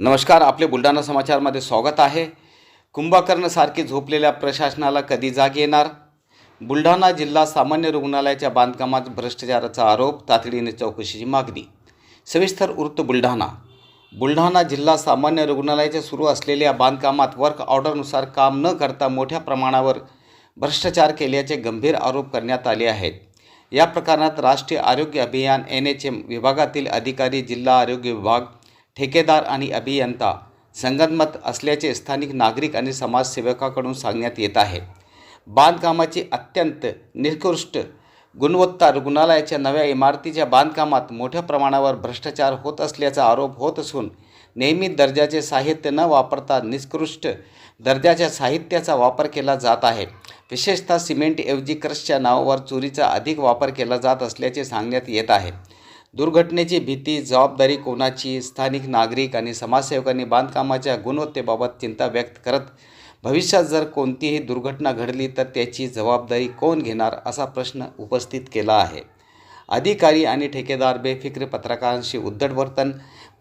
नमस्कार आपले बुलढाणा समाचारमध्ये स्वागत आहे. कुंभकर्णसारखी झोपलेल्या प्रशासनाला कधी जाग येणार? बुलढाणा जिल्हा सामान्य रुग्णालयाच्या बांधकामात भ्रष्टाचाराचा आरोप तातडीने चौकशीची मागणी. सविस्तर वृत्त बुलढाणा. बुलढाणा जिल्हा सामान्य रुग्णालयाच्या सुरू असलेल्या बांधकामात वर्क ऑर्डरनुसार काम न करता मोठ्या प्रमाणावर भ्रष्टाचार केल्याचे गंभीर आरोप करण्यात आले आहेत. या प्रकरणात राष्ट्रीय आरोग्य अभियान एन एच एम विभागातील अधिकारी जिल्हा आरोग्य विभाग ठेकेदार आणि अभियंता संगनमत असल्याचे स्थानिक नागरिक आणि समाजसेवकाकडून सांगण्यात येत आहे. बांधकामाची अत्यंत निकृष्ट गुणवत्ता रुग्णालयाच्या नव्या इमारतीच्या बांधकामात मोठ्या प्रमाणावर भ्रष्टाचार होत असल्याचा आरोप होत असून नेहमी दर्जाचे साहित्य न वापरता निकृष्ट दर्जाच्या साहित्याचा वापर केला जात आहे. विशेषतः सिमेंटऐवजी क्रशच्या नावावर चोरीचा अधिक वापर केला जात असल्याचे सांगण्यात येत आहे. दुर्घटनेची भीती जबाबदारी कोणाची? स्थानिक नागरिक आणि समाजसेवकांनी बांधकामाच्या गुणवत्तेबाबत चिंता व्यक्त करत भविष्यात जर कोणतीही दुर्घटना घडली तर त्याची जबाबदारी कोण घेणार असा प्रश्न उपस्थित केला आहे. अधिकारी आणि ठेकेदार बेफिक्र पत्रकारांशी उद्धट वर्तन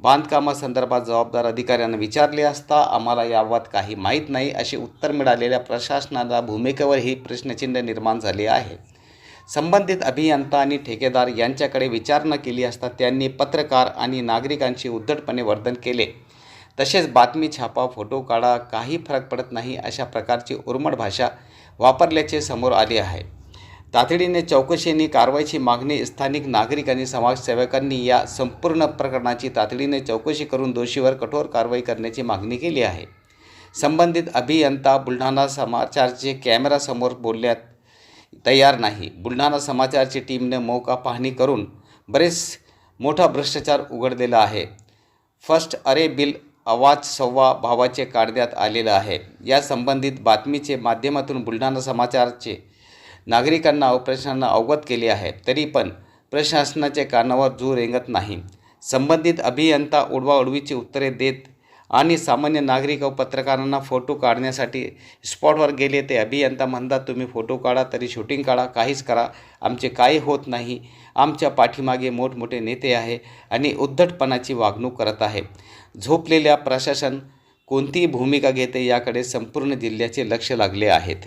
बांधकामासंदर्भात जबाबदार अधिकाऱ्यांना विचारले असता आम्हाला याबाबत काही माहीत नाही असे उत्तर मिळालेल्या प्रशासनाला भूमिकेवर ही प्रश्नचिन्ह निर्माण झाले आहे. संबंधित अभियंता आणि ठेकेदार यांच्याकडे विचारणा केली असता त्यांनी पत्रकार आणि नागरिकांशी उद्धटपणे वर्तन केले. तसेच बातमी छापा फोटो काढा काही फरक पडत नाही अशा प्रकारची उर्मट भाषा वापरल्याचे समोर आले आहे. तातडीने चौकशीने कारवाईची मागणी स्थानिक नागरिक आणि समाजसेवकांनी या संपूर्ण प्रकरणाची तातडीने चौकशी करून दोषीवर कठोर कारवाई करण्याची मागणी केली आहे. संबंधित अभियंता बुलढाणा समाचारचे कॅमेरासमोर बोलण्यात तयार नाही. बुलढाणा समाचारची टीमने मौका पाहणी करून बरेच मोठा भ्रष्टाचार उघडलेला आहे. फर्स्ट अरे बिल आवाज सव्वा भावाचे काढण्यात आलेलं आहे. या संबंधित बातमीचे माध्यमातून बुलढाणा समाचारचे नागरिकांना व प्रशासनांना अवगत केले आहे. तरी पण प्रशासनाच्या कानावर जू रेंगत नाही. संबंधित अभियंता उडवाउडवीची उत्तरे देत आणि सामान्य नागरिक व पत्रकारांना फोटो काढण्यासाठी स्पॉटवर गेले ते अभियंता म्हणतात तुम्ही फोटो काढा तरी शूटिंग काढा काहीच करा. आमचे काही होत नाही. आमच्या पाठीमागे मोठमोठे नेते आहे आणि उद्धटपणाची वागणूक करत आहे. झोपलेल्या प्रशासन कोणतीही भूमिका घेते याकडे संपूर्ण जिल्ह्याचे लक्ष लागले आहेत.